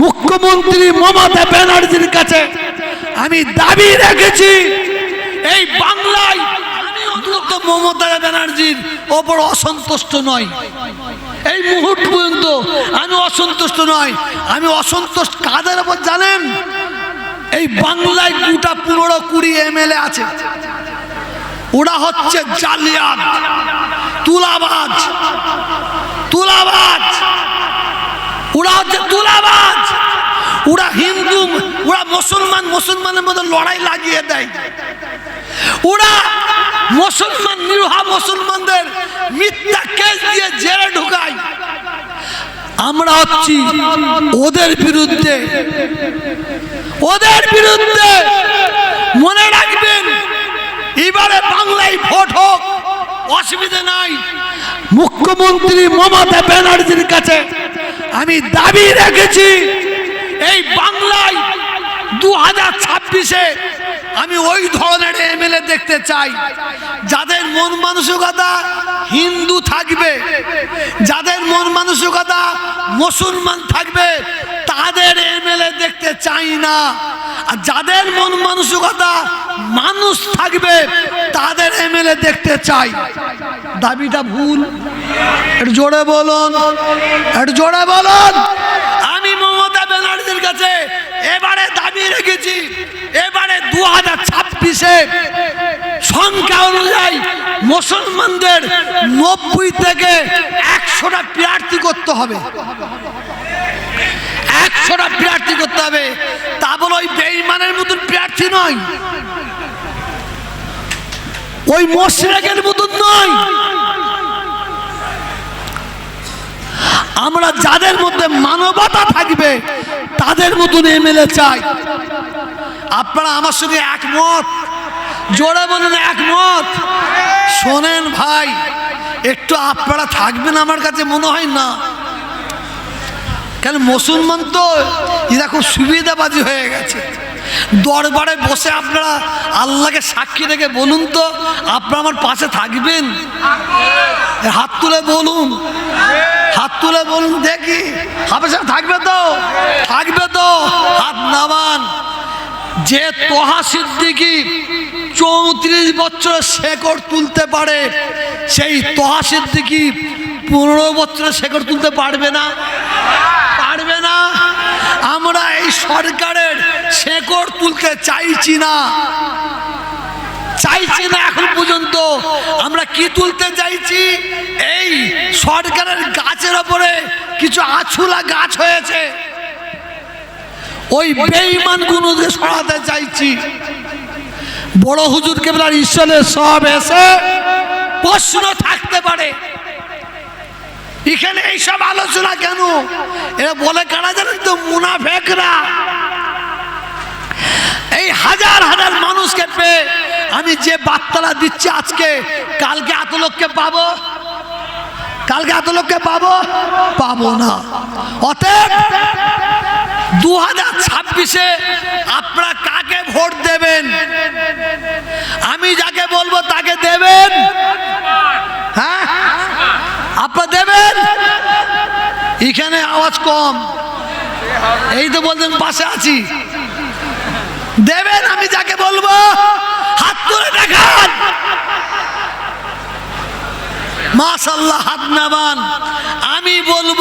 মুখ্যমন্ত্রী মমতা ব্যানার্জির কাছে আমি দাবি রেখেছি, এই বাংলায় মমতা ব্যানার্জির ওপর অসন্তুষ্ট নয় এই মুহূর্ত পর্যন্ত আমি অসন্তুষ্ট নয় আমি অসন্তুষ্ট কাদের ওপর জানেন? এই বাংলায় দুটা পনেরো কুড়ি এমএলএ আছে। ওরা হচ্ছে জালিয়াত, তুলাবাজ তুলাবাজ। ওরা হচ্ছে তুলাবাজ ওরা হিন্দু, ওরা মুসলমান, মুসলমানের মধ্যে লড়াই লাগিয়ে দেয়। ওরা মুসলমান, নিরহা মুসলমানদের মিথ্যা কেস দিয়ে জেলে ঢুকায়। আমরা হচ্ছি ওদের বিরুদ্ধে। ওদের বিরুদ্ধে মনে রাখবেন, এবারে বাংলায় ভোট হোক, অসুবিধা নাই। মুখ্যমন্ত্রী মমতা ব্যানার্জির কাছে আমি দাবি রেখেছি, এই বাংলায় দু হাজার ছাব্বিশে আমি ওই ধরনের এমএলএ দেখতে চাই, যাদের মন মানসিকতা হিন্দু থাকবে, যাদের মন মানসিকতা মুসলমান থাকবে, তাদের এমএলএ দেখতে চাই না। আর যাদের মন মানসিকতা মানুষ থাকবে, তাদের এমএলএ দেখতে চাই। দাবিটা ভুল একটু জোরে বলুন, একটু জোরে বলুন। আমি মমতা ব্যানার্জির কাছে এবারে দাবি রেখেছি, এবারে দু হাজার ছাব্বিশে সংখ্যা অনুযায়ী মুসলমানদের নব্বই থেকে একশোটা প্রার্থী করতে হবে। একশোটা প্রার্থী করতে হবে। তা বলে ওই বেইমানের মতন প্রার্থী নয়। ওই মশরেকের মতন নয়। আমরা যাদের মধ্যে মানবতা থাকবে, তাদের মতন এমএলএ চাই। আপনারা আমার সঙ্গে একমত? জোরে বলুন, একমত? শোনেন ভাই, একটু আপনারা থাকবেন আমার কাছে মনে হয় না। কেন, মুসলমান তো এরা খুব সুবিধাবাজি হয়ে গেছে। দরবারে বসে আপনারা আল্লাহকে সাক্ষী রেখে বলুন তো, আপনারা আমার পাশে থাকবেন? হাত তুলে বলুন। হাত তুলে বলুন, দেখি। হাফেজ থাকবে তো? থাকবে তো? হাত নামান। যে তোহা সিদ্দিকি চৌত্রিশ বছর শেকড় তুলতে পারে, সেই তোহা সিদ্দিকি পনেরো বছরের শেকড় তুলতে পারবে না? পারবে না? আমরা এই সরকারের শেকড় তুলতে চাইছি না। চাইছি না এখন পর্যন্ত। আমরা কি তুলতে চাইছি? এই সরকারের গাছের ওপরে কিছু আছুলা গাছ হয়েছে। ওই বেইমান গুলোকে সরাতে চাইছি। বড় হুজুর কেবলার ঈশ্বরের সব এসে প্রশ্ন থাকতে পারে। এখানে এইসব আলোচনা কেন? এরা বলে কারা জানেন তো? মুনাফেকরা। এই হাজার হাজার মানুষকে পেয়ে আমি যে বার্তালা দিচ্ছি আজকে, কালকে এত লোককে পাবো? কালকে এত লোককে পাবো? পাবো না। অতএব দু হাজার ছাব্বিশে আপনারা কাকে ভোট দেবেন? আমি যাকে বলব তাকে দেবেন। হ্যাঁ? আপনারা দেবেন? এখানে আওয়াজ কম। এই তো বলছেন, পাশে আছি। দেবেন, আমি যাকে বলব, হাত তুলে দেখান। মাশাল্লাহ হাত নামান। আমি বলব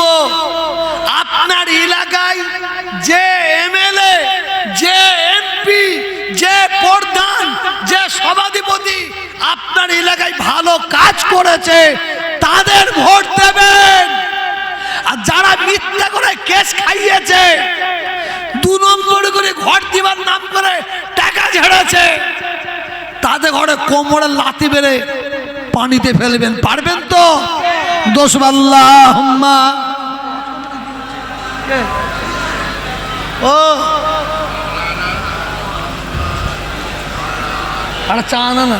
সভাধিপতি আপনার এলাকায় ভালো কাজ করেছে, তাদের ভোট দেবেন। আর যারা মিথ্যা করে কেস খাইয়েছে, দু নম্বর করে ঘর দিবার নাম করে টাকা ঝেড়েছে, তাদের ঘরে কোমরে লাথি বেড়ে পানিতে ফেলবেন, পারবেন তো? দোষ আল্লাহ ও আরে চা না না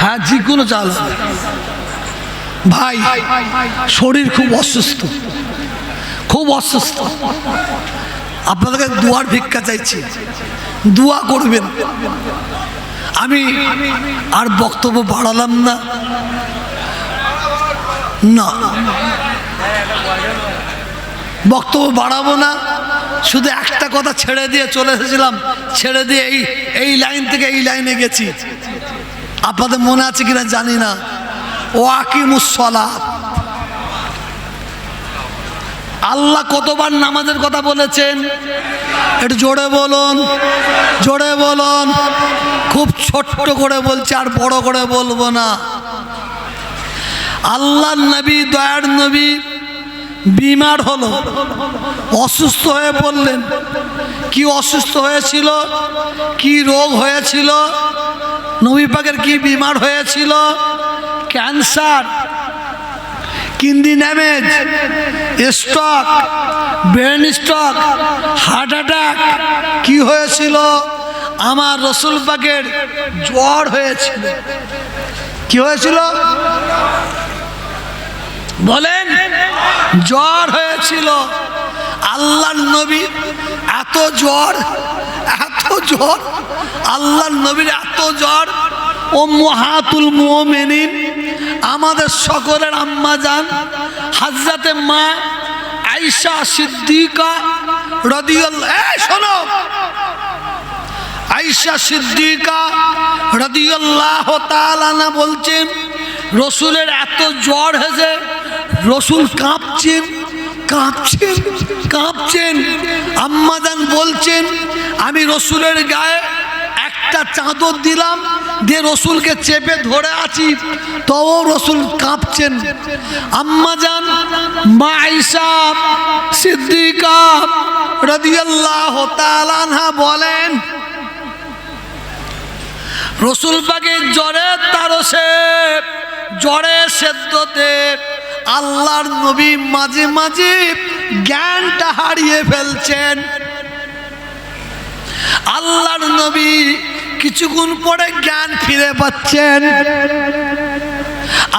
হ্যাঁ যে কোনো চাল ভাই শরীর খুব অসুস্থ খুব অসুস্থ আপনাদেরকে দুয়ার ভিক্ষা চাইছি দুয়া করবেন আমি আর বক্তব্য বাড়ালাম না না বক্তব্য বাড়াবো না শুধু একটা কথা ছেড়ে দিয়ে চলে এসেছিলাম, ছেড়ে দিয়ে এই এই লাইন থেকে এই লাইনে গেছি। আপনাদের মনে আছে কিনা জানি না। ও আকিমুসলা আল্লাহ কতবার নামাজের কথা বলেছেন? একটু জোরে বলুন জোরে বলুন। খুব ছোট্ট করে বলছি, আর বড় করে বলব না। আল্লাহ নবী, দয়ার নবী বিমার হলো। অসুস্থ হয়ে পড়লেন। কি অসুস্থ হয়েছিল? কি রোগ হয়েছিল? নবী পাকের কি বিমার হয়েছিল? Cancer কিন্দি damage, stroke, brain stroke, heart attack, কি হয়েছিল? আমার রসুল পাকের জ্বর হয়েছিল। কি হয়েছিল? বলেন, জ্বর হয়েছিল। আল্লাহ নবী এত জ্বর এত জ্বর আল্লাহ নবীর এত জ্বর। ও মহাতুল মোমেনিন, আমাদের সকলের আম্মা যান হাজরাতে মা আইসা সিদ্দিকা রদিয়াল্লাহ শোনো। আইসা সিদ্দিকা রদিয়াল্লাহ তাআলা বলছেন, রসুলের এত জ্বর হয়েছে রসুল কাঁপছেন কাঁপছেন কাঁপছেন। আম্মাজান বলছেন, আমি রসুলের গায়ে একটা চাদর দিলাম, দিয়ে রসুলকে চেপে ধরে আছি তবু রসুল কাঁপছেন। আম্মাজান সিদ্দিকা রদিয়াল্লাহ তাআলা বলেন, রসুল পাকের জ্বরে তারসে, জ্বরে সেদ্ধ সেদ্ধতে আল্লাহর নবী মাঝে মাঝে জ্ঞানটা হারিয়ে ফেলছেন। আল্লাহর নবী কিছুক্ষণ পরে জ্ঞান ফিরে পাচ্ছেন।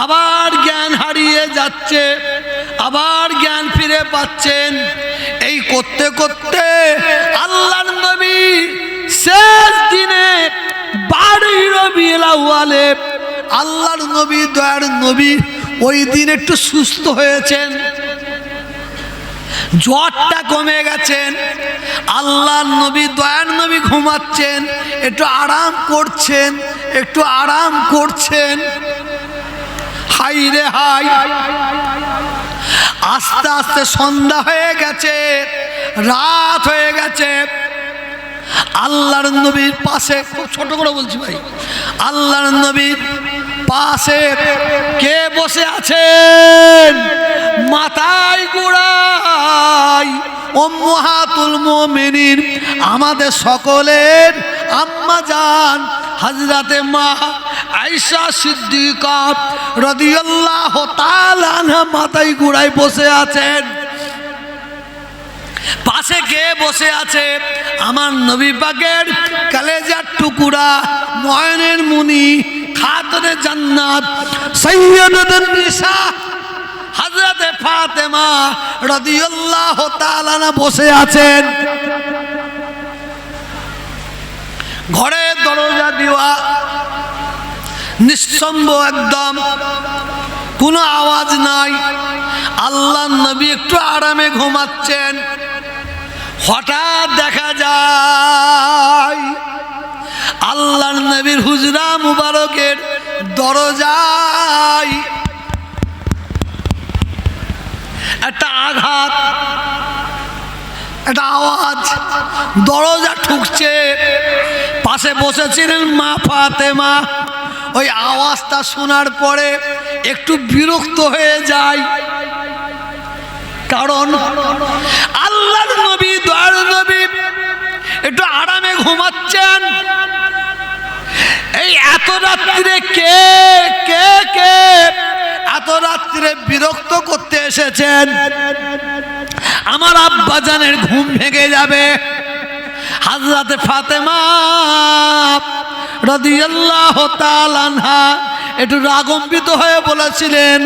আবার জ্ঞান হারিয়ে যাচ্ছে, আবার জ্ঞান ফিরে পাচ্ছেন। এই করতে করতে আল্লাহর নবী শেষ দিনে বাড়ি রবিউল আউয়ালে আল্লাহর নবী, দয়ার নবী ওই দিন একটু সুস্থ হয়েছেন। জ্বরটা কমে গেছেন। আল্লাহর নবী, দয়ার নবী ঘুমাচ্ছেন। একটু আরাম করছেন, একটু আরাম করছেন। হাই রে হাই। আস্তে আস্তে সন্ধ্যা হয়ে গেছে, রাত হয়ে গেছে। আল্লাহর নবীর পাশে, খুব ছোট করে বলছি ভাই, আল্লাহর নবীর পাশে কে বসে আছেন? মাথায় গোড়াই ওম্মাহাতুল মুমিনিন, আমাদের সকলের আম্মা জান হাজরাতে মা আয়েশা সিদ্দিকা রাদিয়াল্লাহু তাআলা মাথায় গোড়ায় বসে আছেন। পাশে কে বসে আছে? আমার নবী পাকের কালেজার টুকুরা নয়নের মুনি খাতনে জান্নাত সৈয়দুন নিসা, হযরতে ফাতেমা রাদিয়াল্লাহু তাআলা না বসে আছেন। ঘরে দরজা দেওয়া নিঃসম্ভ একদম, কোনো আওয়াজ নাই। আল্লাহ নবী একটু আরামে ঘুমাচ্ছেন। হঠাৎ দেখা যায় আল্লাহ নবীর হুজরা মুবারকের দরজায় একটা আঘাত, একটা আওয়াজ, দরজা ঠুকছে। পাশে বসেছিলেন মা ফাতেমা। ওই আওয়াজটা শোনার পরে একটু বিরক্ত হয়ে যায়। কারণ আল্লাহর নবী দয়ার নবী একটু আরামে ঘুমাচ্ছেন। এই এত রাত্রিরে কে কে কে এত রাত্রিরে বিরক্ত করতে এসেছেন? আমার আব্বা আব্বাজানের ঘুম ভেঙে যাবে। হাজরাতে ফাতেমা রাদিয়াল্লাহু তাআলা আনহা একটু রাগম্বিত হয়ে বলেছিলেন,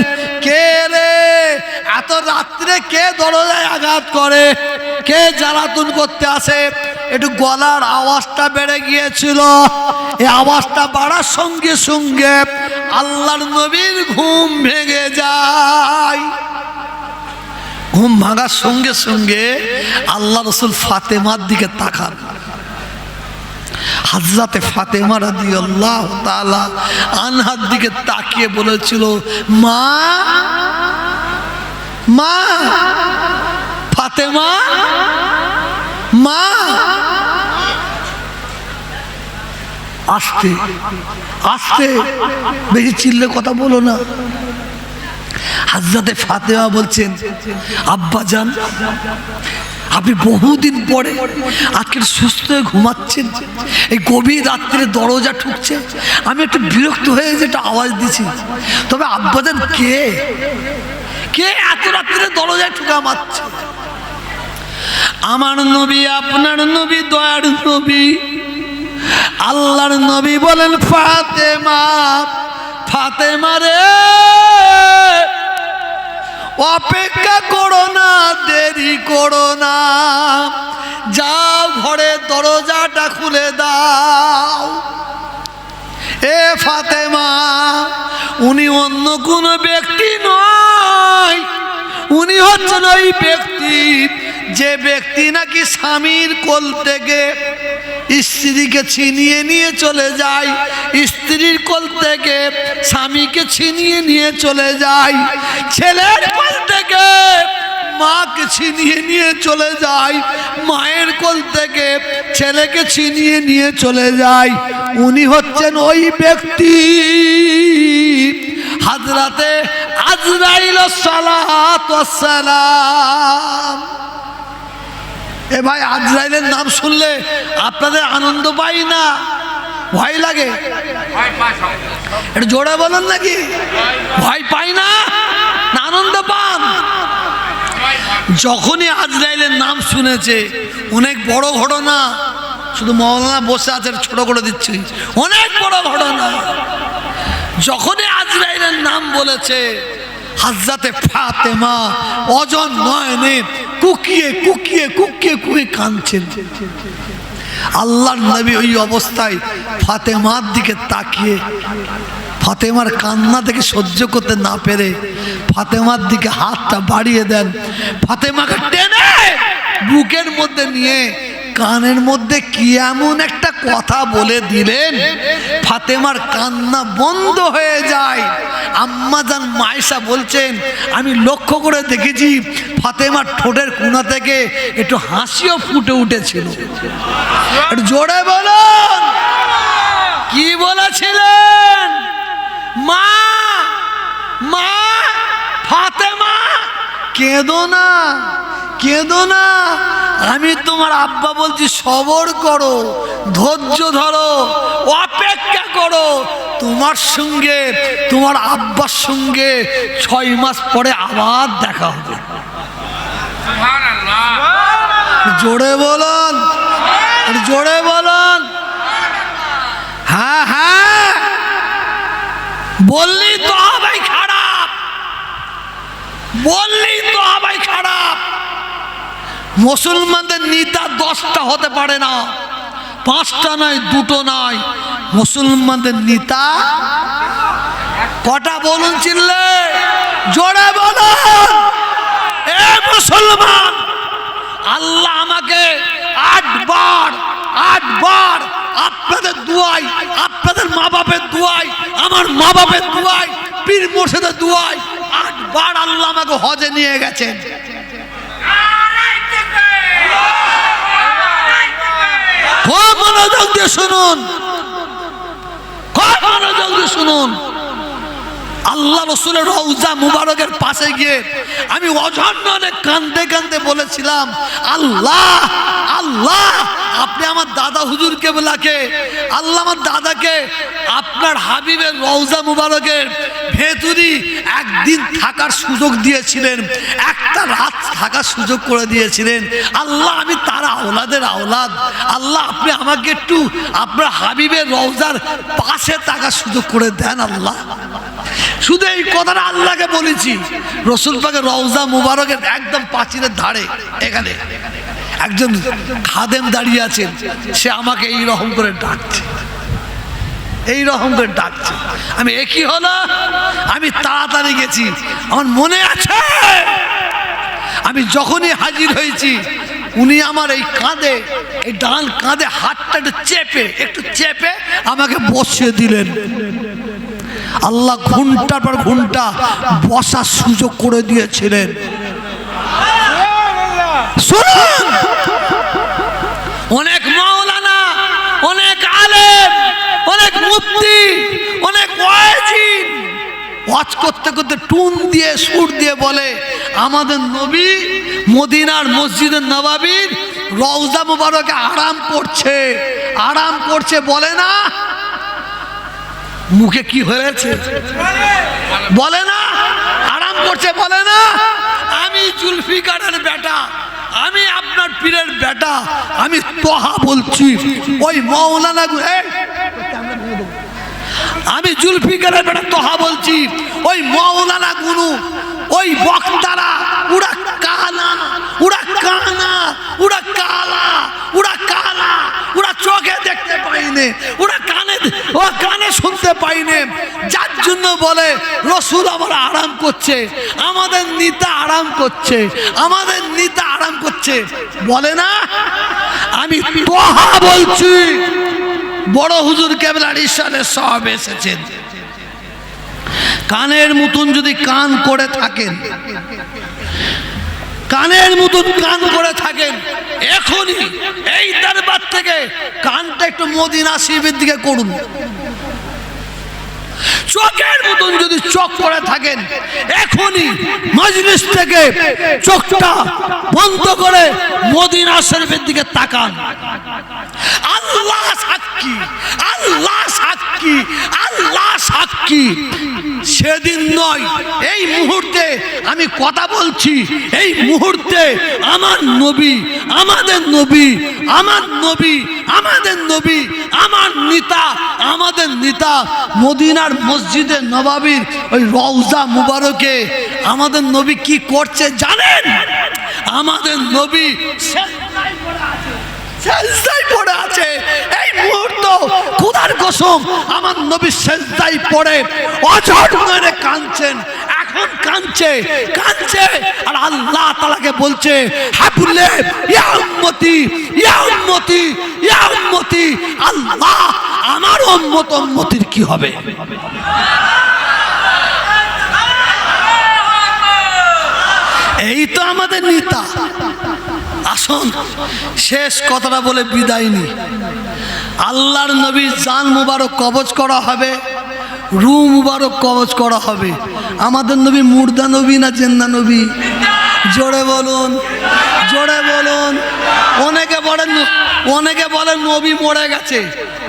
কে রে? এত রাত্রে কে দরজায় আঘাত করে? কে জ্বালাতুন করতে আসে? একটু গলার আওয়াজটা বেড়ে গিয়েছিল। এই আওয়াজটা বাড়ার সঙ্গে সঙ্গে আল্লাহর নবীর ঘুম ভেঙে যায়। ঘুম ভাঙার সঙ্গে সঙ্গে আল্লাহ রসুল ফাতেমার দিকে তাকান। হাজরাতে ফাতেমা রাদি আল্লাহ তালা আনহার দিকে তাকিয়ে বলেছিল, মা মা, ফাতেমা, মা আসতে আসতে বেশি চিল্লে কথা বলো না। হাজরাতে ফাতেমা বলছেন, আব্বা যান, আপনি বহুদিন পরে আজকে সুস্থ হয়ে ঘুমাচ্ছেন। এই গভীর রাত্রে দরজা ঠুকছে। আমি একটু বিরক্ত হয়ে যেটা আওয়াজ দিছি। তবে আব্বাজান কে? কে এত রাত্রে দরজায় ঠুকা মারছে? আমার নবী, আপনার নবী, দয়ার নবী আল্লাহর নবী বলেন, ফাতেমা ফাতেমা রে, অপেক্ষা করো না, দেরি করো না। যাও ঘরে দরজাটা খুলে দাও। এ ফাতেমা, উনি অন্য কোনো ব্যক্তি নয়। উনি হচ্ছেন ওই ব্যক্তি যে ব্যক্তি নাকি স্বামীর কোল থেকে স্ত্রীকে ছিনিয়ে নিয়ে চলে যায়। স্ত্রীর কোল থেকে স্বামীকে ছিনিয়ে নিয়ে চলে যায়। ছেলের কোল থেকে মাকে ছিনিয়ে নিয়ে চলে যায়। মায়ের কোল থেকে ছেলেকে ছিনিয়ে নিয়ে চলে যায়। উনি হচ্ছেন ওই ব্যক্তি। হাজরাতে আজরাইল সালাম এ ভাই আজরাইলের নাম শুনলে আপনাদের আনন্দ পাই না? ভয় লাগে। এটা জোরে বলেন নাকি? ভয় পাই না? আনন্দ পান? যখনই আজরাইলের নাম শুনেছে, অনেক বড় ঘটনা। শুধু মৌলানা বসে আছে, ছোট করে দিচ্ছি। অনেক বড় ঘটনা। যখনই আজরাইলের নাম বলেছে, হাজরাতে ফাতেমা অজন নয়নে কুকিয়ে কুকিয়ে কুকিয়ে কুকিয়ে কাঁদছেন। আল্লাহর নবী ওই অবস্থায় ফাতেমার দিকে তাকিয়ে, ফাতেমার কান্না থেকে সহ্য করতে না পেরে ফাতেমার দিকে হাতটা বাড়িয়ে দেন। ফাতেমাকে টেনে বুকের মধ্যে নিয়ে কানের মধ্যে কি এমন একটা কথা বলে দিলেন? ফাতেমার কান্না বন্ধ হয়ে যায়। আম্মাজান মায়েশা বলছেন, আমি লক্ষ্য করে দেখেছি ফাতেমার ঠোঁটের কোনা থেকে একটু হাসিও ফুটে উঠেছিল। একটু জোরে বলুন। কি বলেছিলেন? মা মা, ফাতেমা, কেঁদো না। কেঁদো না। আমি তোমার আব্বা বলছি সবর করো ধৈর্য ধরো অপেক্ষা করো। তোমার সঙ্গে তোমার আব্বার সঙ্গে ছয় মাস পরে আবার দেখা হবে। জোরে বলুন জোরে বলুন। হ্যাঁ হ্যাঁ। বললি তো হবাই খারাপ। বললি তো হবাই খারাপ। মুসলমানদের নেতা দশটা হতে পারে না, পাঁচটা নয়, দুটো নয়। মুসলমানদের নেতা কটা বলুন চিনলে? জোরে বলুন। এ মুসলমান, আল্লাহ আমাকে আটবার আটবার আপনাদের দুয়াই আপনাদের মা বাপের দুয়াই আমার মা বাপের দুয়াই পীর মোর্শেদের দুয়াই আটবার আল্লাহ আমাকে হজে নিয়ে গেছেন। খুব মনোযোগ দিয়ে শুনুন। খুব মনোযোগ দিয়ে শুনুন। আল্লাহ রসুলের রৌজা মুবারকের পাশে গিয়ে আমি অঝন্যনে কান্দে কান্দে বলেছিলাম, আল্লাহ আল্লাহ আপনি আমার দাদা হুজুরকে বলাকে, আল্লাহ আমার দাদাকে, আপনার হাবিবের রৌজা মুবারকের ভেতুরি একদিন থাকার সুযোগ দিয়েছিলেন, একটা রাত থাকার সুযোগ করে দিয়েছিলেন। আল্লাহ, আমি তার আওলাদের আওলাদ। আল্লাহ, আপনি আমাকে একটু আপনার হাবিবের রৌজার পাশে থাকার সুযোগ করে দেন আল্লাহ। শুধু এই কথাটা আল্লাহকে বলেছি, রসুল রওজা মুবারকের একদম পাঁচিলের ধারে, এখানে। একজন খাদেম দাঁড়িয়ে আছেন, সে আমাকে এই রকম করে ডাকছে। এই রকম করে ডাকছে। আমি একই হলো? আমি তাড়াতাড়ি গেছি। আমার মনে আছে। আমি যখনই হাজির হয়েছি, উনি আমার এই কাঁধে, এই ডান কাঁধে হাতটা একটু চেপে একটু চেপে আমাকে বসিয়ে দিলেন। আল্লাহ ঘণ্টার পর ঘণ্টা বসার সুযোগ করে দিয়েছিলেন। শুনুন! অনেক মাওলানা, অনেক আলেম, অনেক মুফতি, অনেক ওয়াজিন। ওয়াজ করতে করতে টুন দিয়ে, সুর দিয়ে বলে, আমাদের নবী মদিনার মসজিদের নবাবির রওজা মুবারকে আরাম করছে। আরাম করছে বলে না? মুখে কি হয়েছে? বলে না? আরাম করছে বলে না? আমি জুলফিকারের বেটা। আমি আপনার পীরের বেটা, আমি তোহা বলছি। ওই মৌলানা আমি জুলফিকারের বেটা তোহা বলছি। ওই মৌলানা গুনু, ওই বক্তারা উড়া কানা উড়া কানা উড়া কালা উড়া কালা। চোখে দেখতে পাইনে, ওরা কানে ও কানে শুনতে পাইনে। যার জন্য বলে, রসুল আমার আরাম করছে, আমাদের নিতা আরাম করছে, আমাদের নিতা আরাম করছে। বলে না, আমি তোহা বলছি। বড় হুজুর কেবলার ঈশ্বরের সব এসেছেন। কানের মতন যদি কান করে থাকেন কানের মতন কান করে থাকেন। এখনই এই দরবার থেকে কানটা একটু মদিনা শিবের দিকে করুন। চোখের মতন যদি চোখ করে থাকেন, এখনই মজলিস থেকে চোখটা বন্ধ করে মদিনা শরীফের দিকে তাকান। আল্লাহ সাক্ষী আল্লাহ সাক্ষী আল্লাহ সাক্ষী সেদিন নয়, এই মুহূর্তে আমি কথা বলছি, এই মুহূর্তে আমার নবী, আমাদের নবী, আমার নবী, আমাদের নবী, আমার নেতা, আমাদের নেতা মদিনার মসজিদে নবাবির ওই রওজা মুবারকে আমাদের নবী কি করছে জানেন আমাদের নবী। সেজদায় পড়ে আছে। এই মুহূর্ত খুদার কসম আমার নবী সেজদায় পড়ে। অঝট মেরে কাঁদছেন, এখন কাঁদছে কাঁদছে। আর আল্লাহ তালাকে বলছে, হাবুলে, ইয়া উম্মতি ইয়া উম্মতি ইয়া উম্মতি। আল্লাহ, আমার উম্মত উম্মতির কি হবে? এই তো আমাদের নেতা। আসুন। শেষ কথাটা বলে বিদায় নি আল্লাহর নবী জান মুবারক কবজ করা হবে রু মুবারক কবজ করা হবে। আমাদের নবী মুর্দা নবী না জেন্দা নবী? জোরে বলুন জোরে বলুন। অনেকে বলেন অনেকে বলেন নবী মরে গেছে।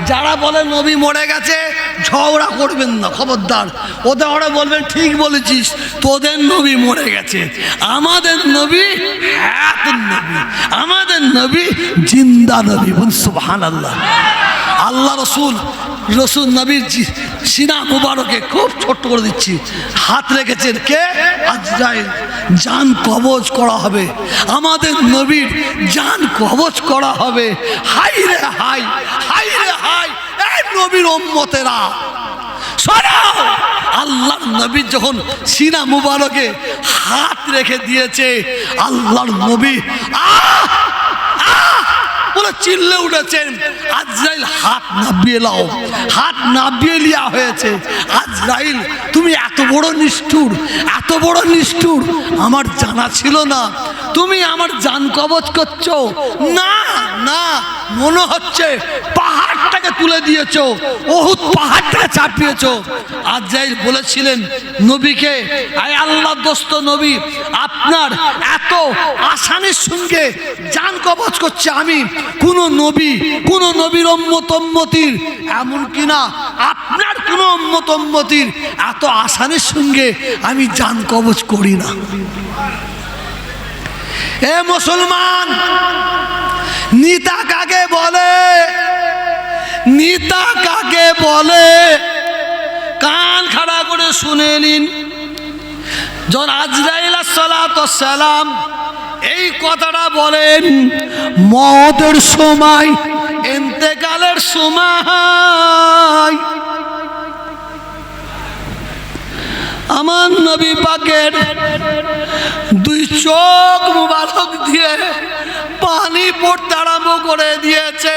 যারা বলে নবী মরে গেছে ঝগড়া করবেন না, খবরদার। ওদের ওরা বলবেন ঠিক বলেছিস, তোদের নবী মরে গেছে। আমাদের নবী হ্যাঁ নবী, আমাদের নবী জিন্দা নবী। সুবহান আল্লাহ আল্লাহ রসুল রসুল নবীর সিনা মুবারকে খুব ছোট্ট করে দিচ্ছি। হাত রেখেছেন কে? আজরাইল। জান কবজ করা হবে। আমাদের নবীর জান কবজ করা হবে। হাই রে হাই হাই রে হাই। নবীর ওম্মতেরা নবী যখন সিনা মুবারকে হাত রেখে দিয়েছে, আল্লাহর নবী বলে চিল্লে উঠেছেন, আজরাইল হাত নাবিয়ে লাও হাত নাবিয়ে লিয়া হয়েছে। আজরাইল, তুমি এত বড় নিষ্ঠুর, এত বড় নিষ্ঠুর। আমার জানা ছিল না। তুমি আমার জান কবচ করছ। না না, মনে হচ্ছে পাহাড়টাকে তুলে দিয়েছ। বহুত পাহাড়টাকে চাপিয়েছো। আজরাইল বলেছিলেন, নবীকে, আয় আল্লাহ দোস্ত নবী, আপনার এত আসানির সঙ্গে জান কবচ করছে আমি। কোনো নবী, কোনো নবীর অম্মতম্মতির এমন কিনা। আপনার কোন অম্মতম্মতির এত আসানির সঙ্গে আমি জান কবচ করি না। এ মুসলমান, নিতা কাকে বলে? নিতা কাকে বলে? কান খাড়া করে শুনে নিন। যখন আজরাইল সালাম এই কথাটা বলেন, মতের সময় এতেকালের সময় আমার নবী পাকের দুই চোখ মুবারক দিয়ে পানি পড়তে আরম্ভ করে দিয়েছে।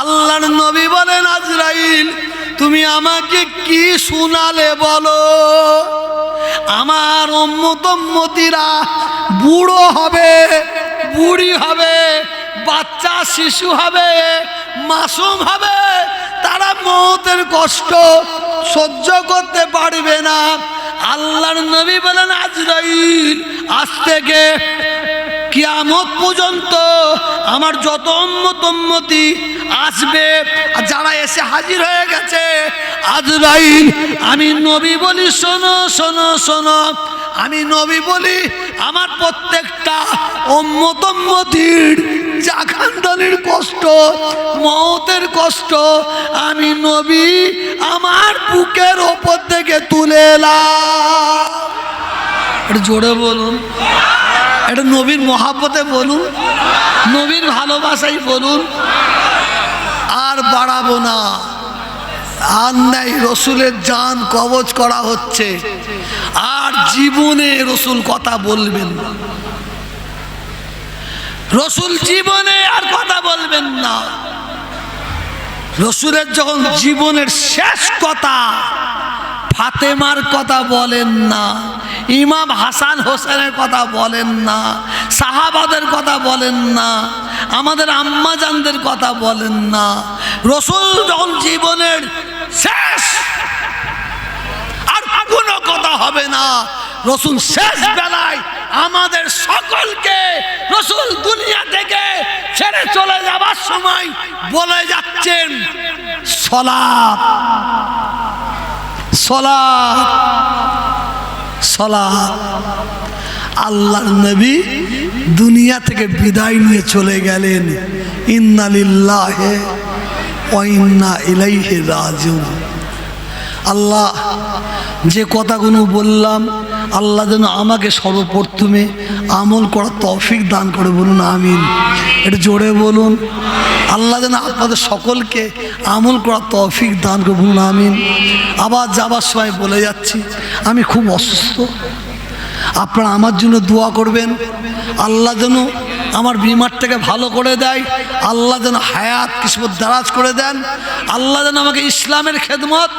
আল্লাহর নবী বলেন, আজরাইল, তুমি আমাকে কি শোনালে বলো? আমার উম্মতম্মতিরা বুড়ো হবে, বুড়ি হবে, বাচ্চা, শিশু হবে, মাসুম হবে, তারা মতের কষ্ট সহ্য করতে পারবে না। আল্লাহর নবী বলেন, আজরাইল, আজ থেকে কিয়ামত পর্যন্ত আমার যত উম্মতম্মতি আসবে যারা এসে হাজির হয়ে গেছে, আজরাইল, আমি নবী বলি, শোনো শোনো শোনো, আমি নবী বলি, আমার প্রত্যেকটা উম্মতম্মতির জাখানদানির কষ্ট, মতের কষ্ট আমি নবী আমার বুকের ওপর থেকে তুলে এলাম। একটু জোরে বলুন। এটা নবীর মহাব্বতে বলুন। নবীর ভালোবাসাই বলুন। আর বাড়াবো না। আর নাই রসুলের জান কবজ করা হচ্ছে। আর জীবনে রসুল কথা বলবেন না। রসুল জীবনে আর কথা বলবেন না। রসুলের যখন জীবনের শেষ কথা ফাতেমার কথা বলেন না, ইমাম হাসান হোসেনের কথা বলেন না, সাহাবাদের কথা বলেন না, আমাদের আম্মাজানদের কথা বলেন না। রসুল যখন জীবনের শেষ, আর কোনো কথা হবে না। রসুল শেষ বেলায় আমাদের সকলকে রসুল দুনিয়া থেকে ছেড়ে চলে যাবার সময় বলে যাচ্ছেন সলাপ সলাপ সলাপ আল্লাহর নবী দুনিয়া থেকে বিদায় নিয়ে চলে গেলেন। ইন্নালিল্লাহে ওয়াইন্না ইলাইহি রাজিউন। আল্লাহ, যে কথাগুলো বললাম, আল্লাহ যেন আমাকে সর্বপ্রথমে আমল করার তৌফিক দান করে বলুন, আমিন। এটা জোরে বলুন, আল্লাহ যেন আপনাদের সকলকে আমল করার তৌফিক দান করে বলুন, আমিন। আবার যাবার সময় বলে যাচ্ছি, আমি খুব অসুস্থ। আপনারা আমার জন্য দোয়া করবেন, আল্লাহ যেন আমার বিমারটাকে ভালো করে দেয়, আল্লাহ যেন হায়াত কিসমত দারাজ করে দেন, আল্লাহ যেন আমাকে ইসলামের খেদমত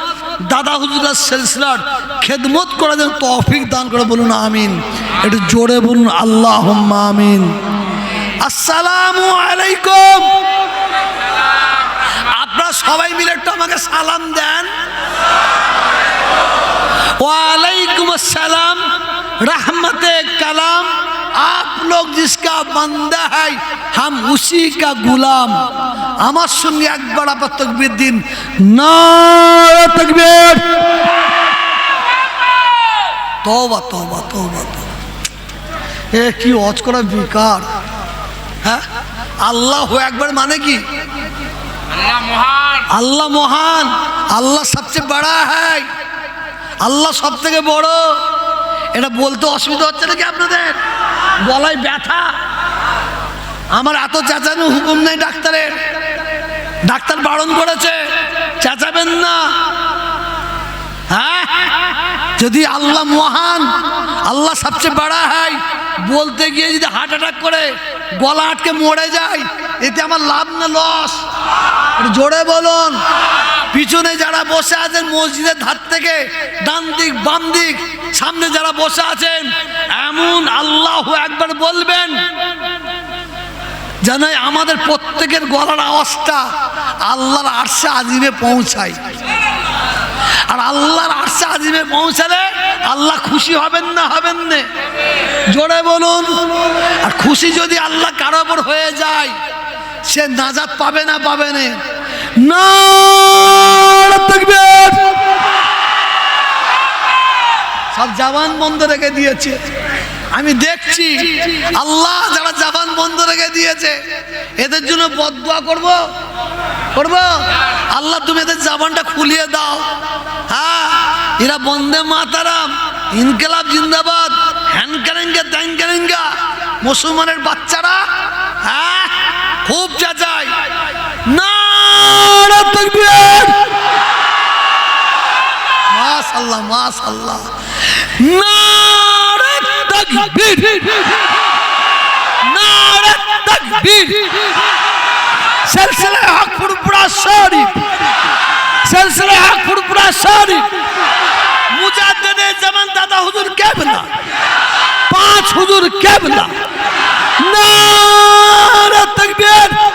দাদা হুজুরার সিলসিলার খেদমত করা যেন তফিক দান করে বলুন, আমিন। একটু জোরে বলুন আল্লাহ আমিন। আসসালাম আলাইকুম। আপনারা সবাই মিলে একটু আমাকে সালাম দেন। ওয়ালাইকুম আসসালাম। রাহমতে কালাম। आप लोग जिसका बंदा है हम उसी का गुलाम আমার সঙ্গে একবার আবার তকবীর দিন না তকবীর তওবা তওবা তওবা তওবা। এ কি অজ করা বেকার হ্যাঁ আল্লাহ একবার মানে কি আল্লাহ মহান আল্লাহ মহান আল্লাহ সবচেয়ে বড়া হ্যায় আল্লাহ সব থেকে বড় এটা বলতে অসুবিধা হচ্ছে নাকি আপনাদের গলায় ব্যথা। আমার এত চেঁচানো হুকুম নেই ডাক্তারের। ডাক্তার বারণ করেছে, চেঁচাবেন না। হ্যাঁ? যদি আল্লাহ মহান, আল্লাহ সবচেয়ে বড়া হয়, বলতে গিয়ে যদি হার্ট অ্যাটাক করে, গলা আটকে মরে যায়, এতে আমার লাভ না লস জোরে বলুন। পিছনে যারা বসে আছেন মসজিদের ধার থেকে, ডান দিক, বাম দিক সামনে যারা বসে আছেন, এমন আল্লাহ একবার বলবেন যেন আমাদের প্রত্যেকের গলার আওয়াজটা আল্লাহর আরশে আজিমে পৌঁছায়। আর আল্লাহর আরশে আজিমে পৌঁছালে আল্লাহ খুশি হবেন না হবেন না? জোরে বলুন। আর খুশি যদি আল্লাহ কারও হয়ে যায়, সে নাজাত পাবে না পাবে না? তাকবীর। সব জাবান বন্ধ রেখে দিয়েছে। আমি দেখছি আল্লাহ যারা জবান বন্ধ রেখে দিয়েছে, এদের জন্য বদুয়া করব? করব? আল্লাহ, তুমি এদের জবানটা খুলিয়ে দাও। হ্যাঁ এরা বন্দে মাতারাম, ইনকালাব জিন্দাবাদ, হ্যান করেঙ্গে ত্যান করেঙ্গা মুসলমানের বাচ্চারা হ্যাঁ খুব চাচাই না তাকবীর। মাস মাশাল্লাহ মাশাল্লাহ নারে তাকবীর। নারে তাকবীর। সিলসিলা হক ফুরপুরা শরীফ। সিলসিলা হক ফুরপুরা শরীফ। মুজাদ্দিদে জামান দাদা হুজুর কেবলা। পাঁচ হুজুর কেবলা। নারে তাকবীর।